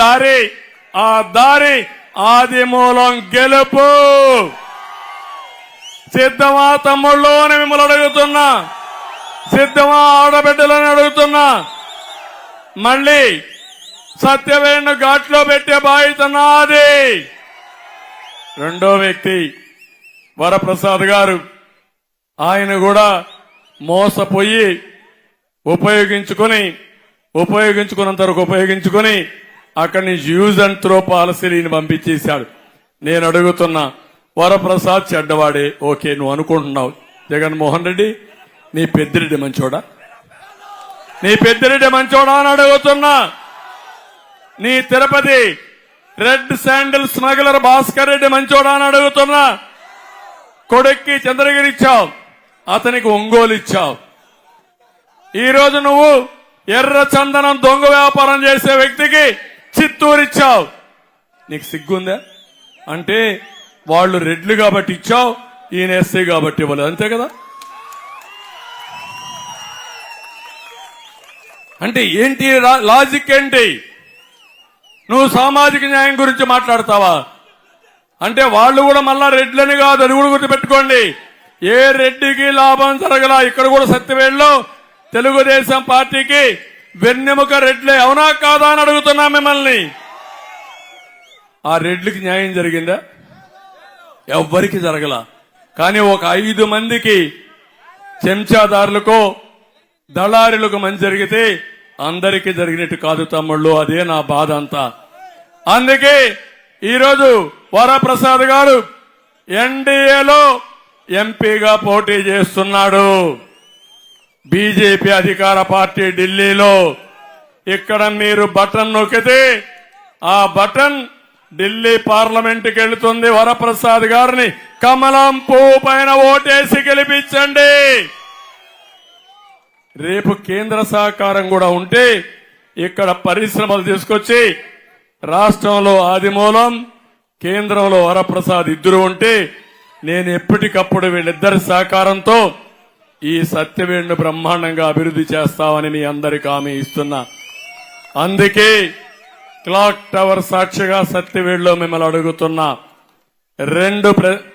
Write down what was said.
దారి ఆ దారి ఆది మూలం గెలుపు. సిద్ధమా తమ్ముళ్ళు అని మిమ్మల్ని అడుగుతున్నా సిద్ధమా ఆడబిడ్డలని అడుగుతున్నా మళ్ళీ సత్యవేణ్ణు ఘాట్లో పెట్టే బాధ్యత నాది. రెండో వ్యక్తి వరప్రసాద్ గారు ఆయన కూడా మోసపోయి ఉపయోగించుకొని ఉపయోగించుకున్నంత వరకు ఉపయోగించుకుని అక్కడి నుంచి యూజ్ అండ్ త్రో పాలసీని పంపించేశాడు. నేను అడుగుతున్నా వరప్రసాద్ చెడ్డవాడే ఓకే నువ్వు అనుకుంటున్నావు. జగన్మోహన్ రెడ్డి నీ పెద్దిరెడ్డి మంచోడా? నీ పెద్దిరెడ్డి మంచోడా అని అడుగుతున్నా. నీ Tirupati red sandal smuggler Bhaskar Reddy మంచోడా అని అడుగుతున్నా. కొడుక్కి చంద్రగిరి ఇచ్చావు అతనికి ఒంగోలు ఇచ్చావు ఈరోజు నువ్వు ఎర్ర చందనం దొంగ వ్యాపారం చేసే వ్యక్తికి చిత్తూరు ఇచ్చావు నీకు సిగ్గుందా? అంటే వాళ్ళు రెడ్లు కాబట్టి ఇచ్చావు ఈయన ఎస్సీ కాబట్టి ఇవ్వలేదు. అంతే కదా? అంటే ఏంటి లాజిక్ ఏంటి? నువ్వు సామాజిక న్యాయం గురించి మాట్లాడతావా? అంటే వాళ్ళు కూడా మళ్ళా రెడ్లని కాదు అది కూడా గుర్తుపెట్టుకోండి. ఏ రెడ్డికి లాభం జరగలా ఇక్కడ కూడా సత్యవేళ్ళలో తెలుగుదేశం పార్టీకి వెన్నెముక రెడ్లే అవునా కాదా అని అడుగుతున్నా మిమ్మల్ని. ఆ రెడ్లకి న్యాయం జరిగిందా? ఎవ్వరికి జరగల. కానీ ఒక ఐదు మందికి చెంచాదారులకో దళారులకు మంచి జరిగితే అందరికీ జరిగినట్టు కాదు తమ్ముళ్ళు అదే నా బాధ అంతా. అందుకే ఈరోజు వరప్రసాద్ గారు ఎన్డీఏలో ఎంపీగా పోటీ చేస్తున్నాడు. బీజేపీ అధికార పార్టీ ఢిల్లీలో ఇక్కడ మీరు బటన్ నొక్కితే ఆ బటన్ ఢిల్లీ పార్లమెంట్కి వెళుతుంది వరప్రసాద్ గారిని. కమలం పువ్వు పైన ఓటేసి గెలిపించండి. రేపు కేంద్ర సహకారం కూడా ఉంటే ఇక్కడ పరిశ్రమలు తీసుకొచ్చి రాష్ట్రంలో ఆదిమూలం కేంద్రంలో వరప్రసాద్ ఇద్దరు ఉంటే నేను ఎప్పటికప్పుడు వీళ్ళిద్దరి సహకారంతో ఈ సత్యవేణును బ్రహ్మాండంగా అభివృద్ధి చేస్తామని మీ అందరికి హామీ ఇస్తున్నా. అందుకే క్లాక్ టవర్ సాక్షిగా సత్యవేణిలో మిమ్మల్ని అడుగుతున్నా. రెండు ప్ర-